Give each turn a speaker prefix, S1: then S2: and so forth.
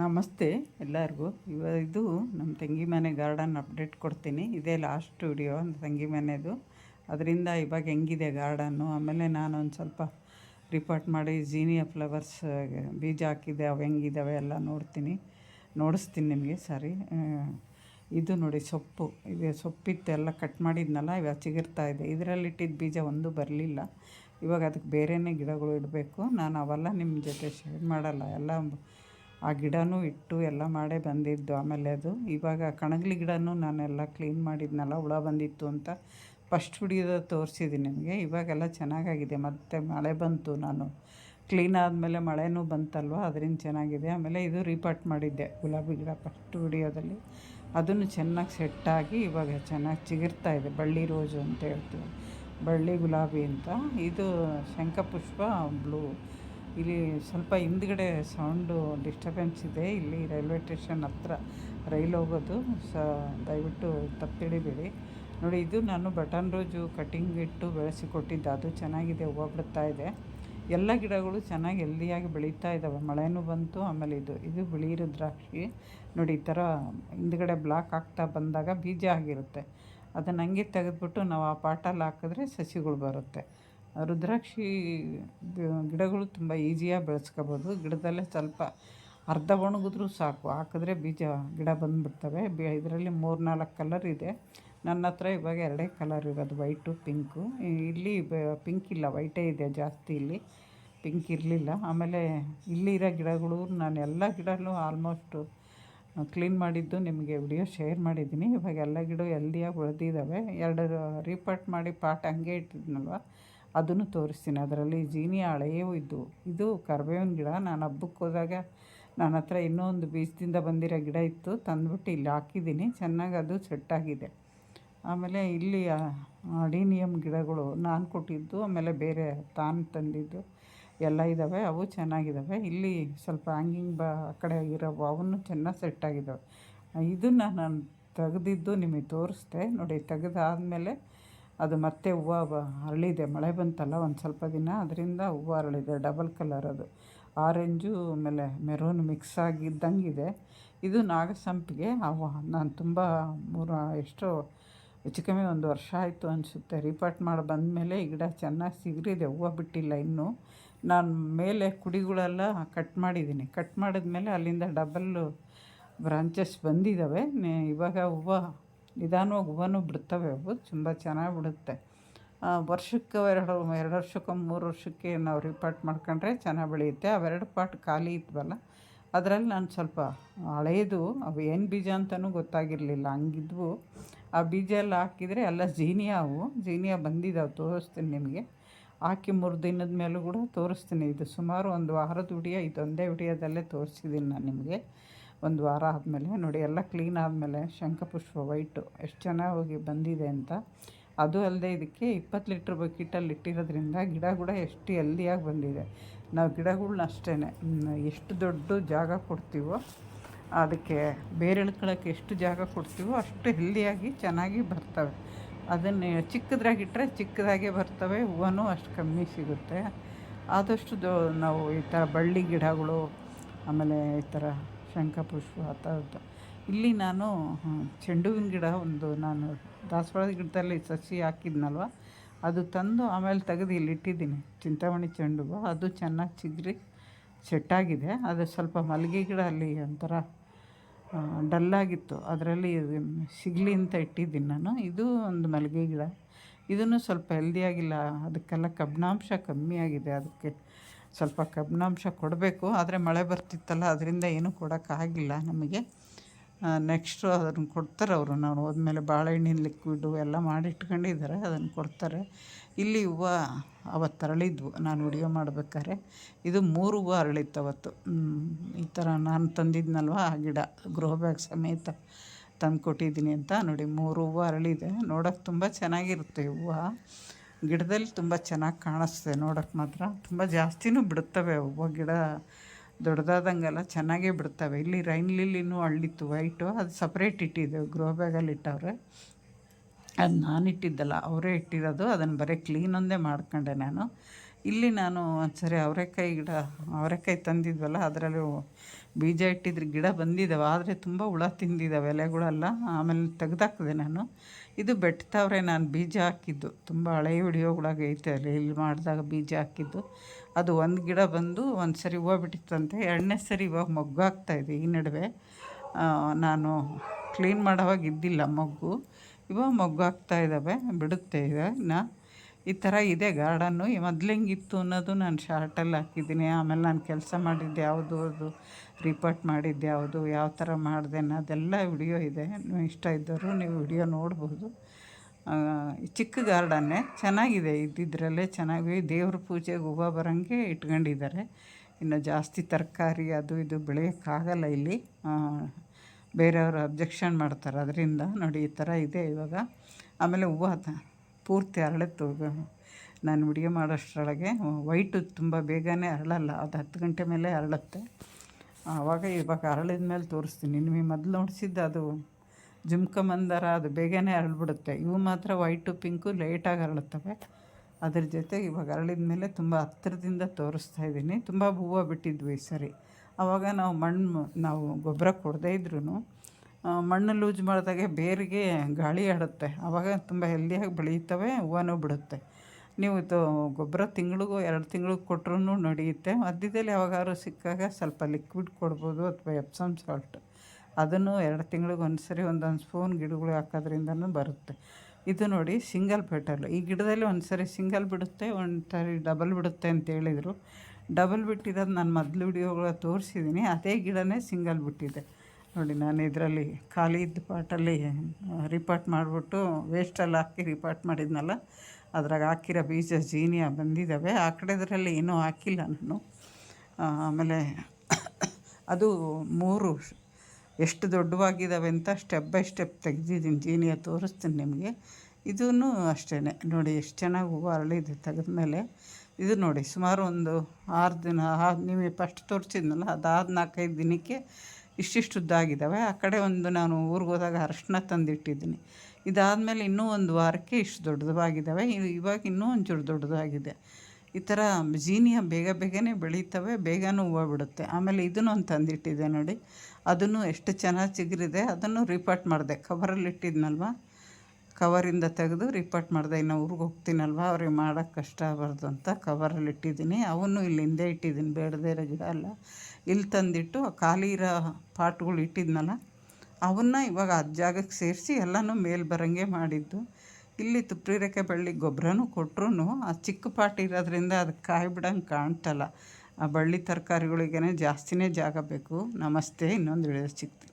S1: ನಮಸ್ತೆ ಎಲ್ಲರಿಗೂ. ಇದು ನಮ್ಮ ತಂಗಿ ಮನೆ ಗಾರ್ಡನ್ ಅಪ್ಡೇಟ್ ಕೊಡ್ತೀನಿ. ಇದೇ ಲಾಸ್ಟ್ ವಿಡಿಯೋ ತಂಗಿ ಮನೆದು. ಅದರಿಂದ ಇವಾಗ ಹೆಂಗಿದೆ ಗಾರ್ಡನ್ನು? ಆಮೇಲೆ ನಾನು ಒಂದು ಸ್ವಲ್ಪ ರಿಪೋರ್ಟ್ ಮಾಡಿ ಜೀನಿಯ ಫ್ಲವರ್ಸ್, ಬೀಜ ಹಾಕಿದೆ ಅವು ಹೆಂಗಿದ್ದಾವೆ ಎಲ್ಲ ನೋಡ್ತೀನಿ. ನೋಡಿಸ್ತೀನಿ ನಿಮಗೆ ಸಾರಿ. ಇದು ನೋಡಿ ಸೊಪ್ಪು. ಇದು ಸೊಪ್ಪಿತ್ತು ಎಲ್ಲ ಕಟ್ ಮಾಡಿದ್ನಲ್ಲ, ಇವಾಗ ಚಿಗಿರ್ತಾ ಇದೆ. ಇದರಲ್ಲಿ ಇಟ್ಟಿದ್ದ ಬೀಜ ಒಂದು ಬರಲಿಲ್ಲ. ಇವಾಗ ಅದಕ್ಕೆ ಬೇರೆಯೇ ಗಿಡಗಳು ಇಡಬೇಕು. ನಾನು ಅವೆಲ್ಲ ನಿಮ್ಮ ಜೊತೆ ಶೇರ್ ಮಾಡಲ್ಲ. ಎಲ್ಲ ಆ ಗಿಡನೂ ಇಟ್ಟು ಎಲ್ಲ ಮಾಡೇ ಬಂದಿದ್ದು. ಆಮೇಲೆ ಅದು ಇವಾಗ ಕಣಗ್ಲಿ ಗಿಡನೂ ನಾನೆಲ್ಲ ಕ್ಲೀನ್ ಮಾಡಿದ್ನಲ್ಲ, ಹುಳ ಬಂದಿತ್ತು ಅಂತ ಫಸ್ಟ್ ಹುಡಿಯೋದು ತೋರಿಸಿದ್ದೀನಿ ನಿಮಗೆ. ಇವಾಗೆಲ್ಲ ಚೆನ್ನಾಗಾಗಿದೆ. ಮತ್ತು ಮಳೆ ಬಂತು, ನಾನು ಕ್ಲೀನ್ ಆದಮೇಲೆ ಮಳೆನೂ ಬಂತಲ್ವ, ಅದರಿಂದ ಚೆನ್ನಾಗಿದೆ. ಆಮೇಲೆ ಇದು ರೀಪಾಟ್ ಮಾಡಿದ್ದೆ ಗುಲಾಬಿ ಗಿಡ ಫಸ್ಟ್ ವಿಡಿಯೋದಲ್ಲಿ ಅದನ್ನು ಚೆನ್ನಾಗಿ ಸೆಟ್ಟಾಗಿ ಇವಾಗ ಚೆನ್ನಾಗಿ ಚಿಗಿರ್ತಾ ಇದೆ. ಬಳ್ಳಿ ರೋಜು ಅಂತ ಹೇಳ್ತೀವಿ. ಬಳ್ಳಿ ಗುಲಾಬಿ ಅಂತ. ಇದು ಶಂಖಪುಷ್ಪ ಬ್ಲೂ ಇಲ್ಲಿ ಸ್ವಲ್ಪ ಹಿಂದ್ಗಡೆ ಸೌಂಡು ಡಿಸ್ಟರ್ಬೆನ್ಸ್ ಇದೆ. ಇಲ್ಲಿ ರೈಲ್ವೆ ಸ್ಟೇಷನ್ ಹತ್ರ ರೈಲ್ ಹೋಗೋದು. ಸ, ದಯವಿಟ್ಟು ತಪ್ಪಿಡಿಬೇಡಿ ನೋಡಿ, ಇದು ನಾನು ಬಟನ್ ರೋಜು ಕಟಿಂಗ್ ಇಟ್ಟು ಬೆಳೆಸಿ ಕೊಟ್ಟಿದ್ದೆ. ಅದು ಚೆನ್ನಾಗಿದೆ, ಹೂವು ಬಿಡ್ತಾ ಇದೆ. ಎಲ್ಲ ಗಿಡಗಳು ಚೆನ್ನಾಗಿ ಹೆಲ್ದಿಯಾಗಿ ಬೆಳೀತಾ ಇದ್ದಾವೆ ಮಳೆನೂ ಬಂತು, ಆಮೇಲೆ ಇದು ಇದು ಬಿಳಿ ದ್ರಾಕ್ಷಿ ನೋಡಿ, ಈ ಥರ ಹಿಂದ್ಗಡೆ ಬ್ಲಾಕ್ ಆಗ್ತಾ ಬಂದಾಗ ಬೀಜ ಆಗಿರುತ್ತೆ. ಅದನ್ನು ಹಂಗೆ ತೆಗೆದ್ಬಿಟ್ಟು ನಾವು ಆ ಪಾಟಲ್ಲಿ ಹಾಕಿದ್ರೆ ಸಸಿಗಳು ಬರುತ್ತೆ. ರುದ್ರಾಕ್ಷಿ ಗಿಡಗಳು ತುಂಬ ಈಸಿಯಾಗಿ ಬೆಳೆಸ್ಕೋಬೋದು. ಗಿಡದಲ್ಲೇ ಸ್ವಲ್ಪ ಅರ್ಧ ಒಣಗಿದ್ರೂ ಸಾಕು. ಹಾಕಿದ್ರೆ ಬೀಜ, ಗಿಡ ಬಂದುಬಿಡ್ತವೆ. ಬಿ ಇದರಲ್ಲಿ ಮೂರು ನಾಲ್ಕು ಕಲರ್ ಇದೆ. ನನ್ನ ಹತ್ರ ಇವಾಗ ಎರಡೇ ಕಲರ್ ಇರೋದು, ವೈಟು, ಪಿಂಕು. ಇಲ್ಲಿ ಪಿಂಕ್ ಇಲ್ಲ, ವೈಟೇ ಇದೆ ಜಾಸ್ತಿ ಇಲ್ಲಿ. ಪಿಂಕ್ ಇರಲಿಲ್ಲ. ಆಮೇಲೆ ಇಲ್ಲಿ ಇರೋ ಗಿಡಗಳು, ನಾನು ಎಲ್ಲ ಗಿಡಲ್ಲೂ ಆಲ್ಮೋಸ್ಟು ಕ್ಲೀನ್ ಮಾಡಿದ್ದು ನಿಮಗೆ ವಿಡಿಯೋ ಶೇರ್ ಮಾಡಿದ್ದೀನಿ. ಇವಾಗ ಎಲ್ಲ ಗಿಡ ಎಲ್ದಿಯಾಗಿ ಬೆಳೆದಿದ್ದಾವೆ ಎರಡು ರೀಪಾಟ್ ಮಾಡಿ ಪಾಟ್ ಹಂಗೆ ಇಟ್ಟಿದ್ನಲ್ವ? ಅದನ್ನು ತೋರಿಸ್ತೀನಿ. ಅದರಲ್ಲಿ ಜೀನಿ ಹಳೆಯೂ ಇದ್ದವು ಇದು ಕರ್ಬೇವಿನ ಗಿಡ. ನಾನು ಹಬ್ಬಕ್ಕೆ ಹೋದಾಗ ನನ್ನ ಹತ್ರ ಇನ್ನೊಂದು ಬೀಜದಿಂದ ಬಂದಿರೋ ಗಿಡ ಇತ್ತು. ತಂದುಬಿಟ್ಟು ಇಲ್ಲಿ ಹಾಕಿದ್ದೀನಿ. ಚೆನ್ನಾಗಿ ಅದು ಸೆಟ್ಟಾಗಿದೆ ಆಮೇಲೆ ಇಲ್ಲಿ ಅಡಿನಿಯಮ್ ಗಿಡಗಳು ನಾನು ಕೊಟ್ಟಿದ್ದು, ಆಮೇಲೆ ಬೇರೆ ತಾನು ತಂದಿದ್ದು ಎಲ್ಲ ಇದ್ದಾವೆ ಅವು ಚೆನ್ನಾಗಿದ್ದಾವೆ ಇಲ್ಲಿ ಸ್ವಲ್ಪ ಹ್ಯಾಂಗಿಂಗ್ ಬ, ಆ ಕಡೆ ಇರೋ ಅವನ್ನು ಚೆನ್ನಾಗಿ ಸೆಟ್ಟಾಗಿದ್ದಾವೆ ಇದನ್ನು ನಾನು ತೆಗೆದಿದ್ದು ನಿಮಗೆ ತೋರಿಸ್ದೆ ನೋಡಿ, ತೆಗೆದಾದ್ಮೇಲೆ ಅದು ಮತ್ತೆ ಹೂವು ಅರಳಿದೆ. ಮಳೆ ಬಂತಲ್ಲ ಒಂದು ಸ್ವಲ್ಪ ದಿನ, ಅದರಿಂದ ಹೂವು ಅರಳಿದೆ. ಡಬಲ್ ಕಲರ್ ಅದು. ಆರೆಂಜು ಆಮೇಲೆ ಮೆರೂನ್ ಮಿಕ್ಸ್ ಆಗಿದ್ದಂಗಿದೆ. ಇದು ನಾಗಸಂಪಿಗೆ. ಅವು ನಾನು ತುಂಬ ಮೂರು ಎಷ್ಟೋ, ಹೆಚ್ಚು ಕಮ್ಮಿ ಒಂದು ವರ್ಷ ಆಯಿತು ಅನಿಸುತ್ತೆ. ರಿಪಾರ್ಟ್ ಮಾಡಿ ಬಂದಮೇಲೆ ಈ ಗಿಡ ಚೆನ್ನಾಗಿ ಸಿಗರಿದೆ. ಹೂವು ಬಿಟ್ಟಿಲ್ಲ ಇನ್ನೂ. ನಾನು ಮೇಲೆ ಕುಡಿಗಳೆಲ್ಲ ಕಟ್ ಮಾಡಿದ್ದೀನಿ. ಕಟ್ ಮಾಡಿದ್ಮೇಲೆ ಅಲ್ಲಿಂದ ಡಬಲ್ಲು ಬ್ರಾಂಚಸ್ ಬಂದಿದ್ದಾವೆ ಇವಾಗ ಹೂವು ನಿಧಾನವಾಗಿ ಹೂವನ್ನು ಬಿಡ್ತವೆ ಅವು, ತುಂಬ ಚೆನ್ನಾಗಿ ಬಿಡುತ್ತೆ. ವರ್ಷಕ್ಕೆ ಎರಡು ಎರಡು ವರ್ಷಕ್ಕೆ ಮೂರು ವರ್ಷಕ್ಕೆ ನಾವು ರಿಪಾರ್ಟ್ ಮಾಡ್ಕೊಂಡ್ರೆ ಚೆನ್ನಾಗಿ ಬೆಳೆಯುತ್ತೆ. ಅವೆರಡು ಪಾಟ್ ಖಾಲಿ ಇದ್ವಲ್ಲ, ಅದರಲ್ಲಿ ನಾನು ಸ್ವಲ್ಪ ಹಳೆಯದು ಅವು ಏನು ಬೀಜ ಅಂತಲೂ ಗೊತ್ತಾಗಿರಲಿಲ್ಲ. ಹಂಗಿದ್ವು. ಆ ಬೀಜ ಎಲ್ಲ ಹಾಕಿದರೆ ಎಲ್ಲ ಜೀನಿಯಾ ಅವು, ಜೀನಿಯಾ ಬಂದಿದ್ದಾವೆ ತೋರಿಸ್ತೀನಿ ನಿಮಗೆ. ಹಾಕಿ ಮೂರು ದಿನದ ಮೇಲೂ ಕೂಡ ತೋರಿಸ್ತೀನಿ. ಇದು ಸುಮಾರು ಒಂದು ವಾರದ ವಿಡಿಯೋ ಇದೊಂದೇ ವಿಡಿಯೋದಲ್ಲೇ ತೋರಿಸಿದ್ದೀನಿ ನಾನು ನಿಮಗೆ. ಒಂದು ವಾರ ಆದಮೇಲೆ ನೋಡಿ, ಎಲ್ಲ ಕ್ಲೀನ್ ಆದಮೇಲೆ ಶಂಖಪುಷ್ಪ ವೈಟು ಎಷ್ಟು ಚೆನ್ನಾಗಿ ಬಂದಿದೆ ಅಂತ. ಅದು ಅಲ್ಲದೆ ಇದಕ್ಕೆ ಇಪ್ಪತ್ತು ಲೀಟ್ರ್ ಬಕೆಟಲ್ಲಿ ಇಟ್ಟಿರೋದ್ರಿಂದ ಗಿಡ ಕೂಡ ಎಷ್ಟು ಹೆಲ್ದಿಯಾಗಿ ಬಂದಿದೆ. ನಾವು ಗಿಡಗಳನ್ನ ಅಷ್ಟೇ ಎಷ್ಟು ದೊಡ್ಡ ಜಾಗ ಕೊಡ್ತೀವೋ ಅದಕ್ಕೆ ಬೇರೆ ಎಳ್ಕೊಳಕ್ಕೆ ಎಷ್ಟು ಜಾಗ ಕೊಡ್ತೀವೋ ಅಷ್ಟು ಹೆಲ್ದಿಯಾಗಿ ಚೆನ್ನಾಗಿ ಬರ್ತವೆ. ಅದನ್ನು ಚಿಕ್ಕದಾಗಿಟ್ಟರೆ ಚಿಕ್ಕದಾಗೆ ಬರ್ತವೆ, ಹೂವನೂ ಅಷ್ಟು ಕಮ್ಮಿ ಸಿಗುತ್ತೆ. ಆದಷ್ಟು ನಾವು ಈ ಥರ ಬಳ್ಳಿ ಗಿಡಗಳು, ಆಮೇಲೆ ಈ ಥರ ಶಂಖಪುಷ್ಪ ಆ ಥರದ್ದು ಇಲ್ಲಿ ನಾನು ಚೆಂಡುವಿನ ಗಿಡ ಒಂದು ನಾನು ದಾಸವಾಳದ ಗಿಡದಲ್ಲಿ ಸಸಿ ಹಾಕಿದ್ನಲ್ವ? ಅದು ತಂದು ಆಮೇಲೆ ತೆಗೆದು ಇಲ್ಲಿ ಇಟ್ಟಿದ್ದೀನಿ. ಚಿಂತಾಮಣಿ ಚೆಂಡು ಅದು ಚೆನ್ನಾಗಿ ಚಿಗುರಿ ಸೆಟ್ಟಾಗಿದೆ. ಅದು ಸ್ವಲ್ಪ ಮಲ್ಲಿಗೆ ಗಿಡ ಅಲ್ಲಿ ಒಂಥರ ಡಲ್ಲಾಗಿತ್ತು. ಅದರಲ್ಲಿ ಸಿಗಲಿ ಅಂತ ಇಟ್ಟಿದ್ದೀನಿ ನಾನು. ಇದು ಒಂದು ಮಲ್ಲಿಗೆ ಗಿಡ. ಇದನ್ನು ಸ್ವಲ್ಪ ಹೆಲ್ದಿಯಾಗಿಲ್ಲ ಅದಕ್ಕೆಲ್ಲ ಕಬ್ಬಿಣಾಂಶ ಕಮ್ಮಿ ಆಗಿದೆ. ಅದಕ್ಕೆ ಸ್ವಲ್ಪ ಕಬ್ಬಿಣಾಂಶ ಕೊಡಬೇಕು, ಆದರೆ ಮಳೆ ಬರ್ತಿತ್ತಲ್ಲ, ಅದರಿಂದ ಏನೂ ಕೊಡೋಕ್ಕಾಗಿಲ್ಲ ನಮಗೆ. ನೆಕ್ಸ್ಟು ಅದನ್ನು ಕೊಡ್ತಾರೆ ಅವರು. ನಾವು ಹೋದ್ಮೇಲೆ ಬಾಳೆಹಣ್ಣಿನ ಲಿಕ್ವಿಡು ಎಲ್ಲ ಮಾಡಿ ಇಟ್ಕೊಂಡಿದ್ದಾರೆ ಅದನ್ನು ಕೊಡ್ತಾರೆ. ಇಲ್ಲಿ ಹೂವು ಅವತ್ತು ಅರಳಿದ್ವು, ನಾನು ವಿಡಿಯೋ ಮಾಡ್ಬೇಕಾದ್ರೆ. ಇದು ಮೂರು ಹೂವು ಅರಳಿತ್ತು ಅವತ್ತು. ಈ ಥರ ನಾನು ತಂದಿದ್ನಲ್ವ, ಆ ಗಿಡ. ಗೃಹ ಬ್ಯಾಗ್ ಸಮೇತ ತಂದು ಕೊಟ್ಟಿದ್ದೀನಿ ಅಂತ ನೋಡಿ, ಮೂರು ಹೂವು ಅರಳಿದೆ. ನೋಡೋಕೆ ತುಂಬ ಚೆನ್ನಾಗಿರುತ್ತೆ ಹೂವು. ಗಿಡದಲ್ಲಿ ತುಂಬ ಚೆನ್ನಾಗಿ ಕಾಣಿಸ್ತದೆ. ನೋಡೋಕ್ಕೆ ಮಾತ್ರ ತುಂಬ ಜಾಸ್ತಿನೂ ಬಿಡುತ್ತವೆ ಒಬ್ಬ ಗಿಡ ದೊಡ್ಡದಾದಂಗೆಲ್ಲ ಚೆನ್ನಾಗೇ ಬಿಡ್ತವೆ ಇಲ್ಲಿ ರೈನ್ ಲಿಲ್ಲಿನೂ ಅಳ್ಳಿತ್ತು ವೈಟು, ಅದು ಸಪ್ರೇಟ್ ಇಟ್ಟಿದ್ದೆವು ಗ್ರೋ ಬ್ಯಾಗಲ್ಲಿ ಇಟ್ಟವ್ರೆ. ಅದು ನಾನು ಇಟ್ಟಿದ್ದಲ್ಲ, ಅವರೇ ಇಟ್ಟಿರೋದು. ಅದನ್ನು ಬರೀ ಕ್ಲೀನ್ ಒಂದೇ ಮಾಡ್ಕೊಂಡೆ ನಾನು. ಇಲ್ಲಿ ನಾನು ಒಂದ್ಸರಿ ಅವರೆಕಾಯಿ ಗಿಡ, ಅವರೆಕಾಯಿ ತಂದಿದ್ವಲ್ಲ, ಅದರಲ್ಲಿ ಬೀಜ ಇಟ್ಟಿದ್ರೆ ಗಿಡ ಬಂದಿದ್ದಾವೆ ಆದರೆ ತುಂಬ ಹುಳ ತಿಂದಿದ್ದಾವೆ ಎಲೆಗಳೆಲ್ಲ. ಆಮೇಲೆ ತೆಗೆದಾಕಿದೆ ನಾನು. ಇದು ಬೆಟ್ಟದವ್ರೆ ನಾನು ಬೀಜ ಹಾಕಿದ್ದು. ತುಂಬ ಹಳೆಯ ಹಿಡಿಯೋ ಐತೆ ಅಲ್ಲಿ, ಇಲ್ಲಿ ಮಾಡಿದಾಗ ಬೀಜ ಹಾಕಿದ್ದು. ಅದು ಒಂದು ಗಿಡ ಬಂದು ಒಂದು ಸರಿ ಹೂವು ಬಿಟ್ಟಿತ್ತಂತೆ. ಎರಡನೇ ಸರಿ ಇವಾಗ ಮೊಗ್ಗು ಆಗ್ತಾಯಿದೆ ಈ ನಡುವೆ. ನಾನು ಕ್ಲೀನ್ ಮಾಡೋವಾಗ ಇದ್ದಿಲ್ಲ ಮೊಗ್ಗು. ಇವಾಗ ಮೊಗ್ಗು ಆಗ್ತಾ ಇದ್ದಾವೆ ಬಿಡುತ್ತೆ ಇದೆ ಇನ್ನು. ಈ ಥರ ಇದೆ ಗಾರ್ಡನ್ನು. ಮೊದ್ಲು ಹೆಂಗಿತ್ತು ಅನ್ನೋದು ನಾನು ಶಾರ್ಟಲ್ಲಿ ಹಾಕಿದ್ದೀನಿ. ಆಮೇಲೆ ನಾನು ಕೆಲಸ ಮಾಡಿದ್ದು ಯಾವುದು, ಅದು ರಿಪೋರ್ಟ್ ಮಾಡಿದ್ದು ಯಾವುದು, ಯಾವ ಥರ ಮಾಡಿದೆ ಅನ್ನೋದೆಲ್ಲ ವಿಡಿಯೋ ಇದೆ. ನೀವು ಇಷ್ಟ ಇದ್ದವರು ನೀವು ವಿಡಿಯೋ ನೋಡ್ಬೋದು. ಚಿಕ್ಕ ಗಾರ್ಡನ್ನೇ ಚೆನ್ನಾಗಿದೆ. ಇದ್ದಿದ್ರಲ್ಲೇ ಚೆನ್ನಾಗಿ ದೇವ್ರ ಪೂಜೆಗೆ ಹೂವು ಬರೋಂಗೆ ಇಟ್ಕೊಂಡಿದ್ದಾರೆ. ಇನ್ನು ಜಾಸ್ತಿ ತರಕಾರಿ ಅದು ಇದು ಬೆಳೆಯೋಕ್ಕಾಗಲ್ಲ ಇಲ್ಲಿ. ಬೇರೆಯವರು ಅಬ್ಜೆಕ್ಷನ್ ಮಾಡ್ತಾರೆ. ಅದರಿಂದ ನೋಡಿ ಈ ಥರ ಇದೆ ಇವಾಗ. ಆಮೇಲೆ ಹೂವು ಪೂರ್ತಿ ಅರಳಿತ್ತು ನಾನು ಅಡುಗೆ ಮಾಡೋಷ್ಟರೊಳಗೆ ವೈಟು ತುಂಬ ಬೇಗನೆ ಅರಳಲ್ಲ, ಅದು ಹತ್ತು ಗಂಟೆ ಮೇಲೆ ಅರಳುತ್ತೆ. ಆವಾಗ ಇವಾಗ ಅರಳಿದ ಮೇಲೆ ತೋರಿಸ್ತೀನಿ. ನಿಮಗೆ ಮೊದಲು ನೋಡಿಸಿದ್ದು ಅದು ಜುಮ್ಕ ಮಂದರ, ಅದು ಬೇಗನೆ ಅರಳಿಬಿಡುತ್ತೆ. ಇವು ಮಾತ್ರ ವೈಟು, ಪಿಂಕು ಲೇಟಾಗಿ ಅರಳುತ್ತವೆ. ಅದ್ರ ಜೊತೆ ಇವಾಗ ಅರಳಿದ ಮೇಲೆ ತುಂಬ ಹತ್ತಿರದಿಂದ ತೋರಿಸ್ತಾ ಇದ್ದೀನಿ. ತುಂಬ ಹೂವು ಬಿಟ್ಟಿದ್ವಿ ಸರಿ. ಆವಾಗ ನಾವು ಮಣ್ಣು, ನಾವು ಗೊಬ್ಬರ ಕೊಡದೇ ಇದ್ರೂ ಮಣ್ಣು ಲೂಸ್ ಮಾಡಿದಾಗೆ ಬೇರಿಗೆ ಗಾಳಿ ಆಡುತ್ತೆ. ಆವಾಗ ತುಂಬ ಹೆಲ್ದಿಯಾಗಿ ಬೆಳೀತವೆ ಹೂವನೂ ಬಿಡುತ್ತೆ. ನೀವು ಇದು ಗೊಬ್ಬರ ತಿಂಗಳಿಗೂ, ಎರಡು ತಿಂಗ್ಳಿಗೆ ಕೊಟ್ರೂ ನಡೆಯುತ್ತೆ. ಮಧ್ಯದಲ್ಲಿ ಯಾವಾಗಾದ್ರೂ ಸಿಕ್ಕಾಗ ಸ್ವಲ್ಪ ಲಿಕ್ವಿಡ್ ಕೊಡ್ಬೋದು ಅಥವಾ ಎಪ್ಸಮ್ ಸಾಲ್ಟ್ ಅದನ್ನು ಎರಡು ತಿಂಗಳಿಗೆ ಒಂದು ಸರಿ ಒಂದೊಂದು ಸ್ಪೂನ್ ಗಿಡಗಳು ಹಾಕೋದ್ರಿಂದನೂ ಬರುತ್ತೆ. ಇದು ನೋಡಿ ಸಿಂಗಲ್ ಪೆಟಲ್ ಈ ಗಿಡದಲ್ಲಿ ಒಂದು ಸರಿ ಸಿಂಗಲ್ ಬಿಡುತ್ತೆ ಒಂದು ಸರಿ ಡಬಲ್ ಬಿಡುತ್ತೆ ಅಂತ ಹೇಳಿದರು. ಡಬಲ್ ಬಿಟ್ಟಿರೋದು ನಾನು ಮೊದಲು ವಿಡಿಯೋಗಳ ತೋರಿಸಿದ್ದೀನಿ ಅದೇ ಗಿಡನೇ ಸಿಂಗಲ್ ಬಿಟ್ಟಿದೆ. ನೋಡಿ, ನಾನು ಇದರಲ್ಲಿ ಖಾಲಿ ಇದ್ದ ಪಾಟಲ್ಲಿ ರಿಪಾರ್ಟ್ ಮಾಡಿಬಿಟ್ಟು ವೇಸ್ಟಲ್ಲಿ ಹಾಕಿ ರಿಪಾರ್ಟ್ ಮಾಡಿದ್ನಲ್ಲ, ಅದ್ರಾಗ ಹಾಕಿರೋ ಬೀಜ ಜೀನಿಯ ಬಂದಿದ್ದಾವೆ. ಆ ಕಡೆದ್ರಲ್ಲಿ ಏನೂ ಹಾಕಿಲ್ಲ ನಾನು. ಆಮೇಲೆ ಅದು ಮೂರು ಎಷ್ಟು ದೊಡ್ಡವಾಗಿದ್ದಾವೆ ಅಂತ ಸ್ಟೆಪ್ ಬೈ ಸ್ಟೆಪ್ ತೆಗೆದಿದ್ದೀನಿ, ಜೀನಿಯ ತೋರಿಸ್ತೀನಿ ನಿಮಗೆ. ಇದೂ ಅಷ್ಟೇ ನೋಡಿ, ಎಷ್ಟು ಚೆನ್ನಾಗಿ ಹೂವು ಅರಳಿದೆ ತೆಗೆದ್ಮೇಲೆ. ಇದು ನೋಡಿ, ಸುಮಾರು ಒಂದು ಆರು ದಿನ ನಿಮಗೆ ಫಸ್ಟ್ ತೋರಿಸಿದ್ನಲ್ಲ ಅದಾದ ನಾಲ್ಕೈದು ದಿನಕ್ಕೆ ಇಷ್ಟಿಷ್ಟು ಉದ್ದಾಗಿದ್ದಾವೆ ಆ ಕಡೆ ಒಂದು ನಾನು ಊರಿಗೆ ಹೋದಾಗ ಅರಶಿನ ತಂದಿಟ್ಟಿದ್ದೀನಿ. ಇದಾದಮೇಲೆ ಇನ್ನೂ ಒಂದು ವಾರಕ್ಕೆ ಇಷ್ಟು ದೊಡ್ಡದಾಗಿದ್ದಾವೆ. ಇವಾಗ ಇನ್ನೂ ಒಂಚೂರು ದೊಡ್ಡದಾಗಿದೆ. ಈ ಥರ ಜೀನಿಯ ಬೇಗ ಬೇಗನೆ ಬೆಳೀತವೆ, ಬೇಗನೂ ಹೂವು ಬಿಡುತ್ತೆ. ಆಮೇಲೆ ಇದನ್ನು ಒಂದು ತಂದಿಟ್ಟಿದ್ದೆ ನೋಡಿ. ಅದನ್ನು ಎಷ್ಟು ಚೆನ್ನಾಗಿ ಚಿಗುರಿದೆ, ಅದನ್ನು ರಿಪಾರ್ಟ್ ಮಾಡಿದೆ. ಕವರಲ್ಲಿ ಇಟ್ಟಿದ್ನಲ್ವ ಕವರಿಂದ ತೆಗೆದು ರಿಪೋರ್ಟ್ ಮಾಡಿದೆ, ಇನ್ನು ಊರಿಗೆ ಹೋಗ್ತೀನಲ್ವ, ಅವ್ರಿಗೆ ಮಾಡೋಕ್ಕೆ ಕಷ್ಟ ಆಗಬಾರ್ದು ಅಂತ ಕವರಲ್ಲಿ ಇಟ್ಟಿದ್ದೀನಿ. ಅವನ್ನು ಇಲ್ಲಿ ಹಿಂದೆ ಇಟ್ಟಿದ್ದೀನಿ, ಬೇಡದೇ ಇರೋ ಗಿಡ ಅಲ್ಲ ಇಲ್ಲಿ ತಂದಿಟ್ಟು ಖಾಲಿ ಇರೋ ಪಾಟ್ಗಳು ಇಟ್ಟಿದ್ನಲ್ಲ, ಅವನ್ನ ಇವಾಗ ಆ ಜಾಗಕ್ಕೆ ಸೇರಿಸಿ ಎಲ್ಲನೂ ಮೇಲೆ ಬರೋಂಗೆ ಮಾಡಿದ್ದು. ಇಲ್ಲಿ ತುಪ್ರಿ ಬಳ್ಳಿ ಗೊಬ್ಬರನೂ ಕೊಟ್ಟರು ಆ ಚಿಕ್ಕ ಪಾಟ್ ಇರೋದ್ರಿಂದ ಅದು ಕಾಯಿ ಬಿಡಂಗೆ ಕಾಣ್ತಲ್ಲ. ಆ ಬಳ್ಳಿ ತರಕಾರಿಗಳಿಗೇನೆ ಜಾಸ್ತಿನೇ ಜಾಗ ಬೇಕು. ನಮಸ್ತೆ, ಇನ್ನೊಂದು ವಿಡಿಯೋ ಸಿಗ್ತೀನಿ.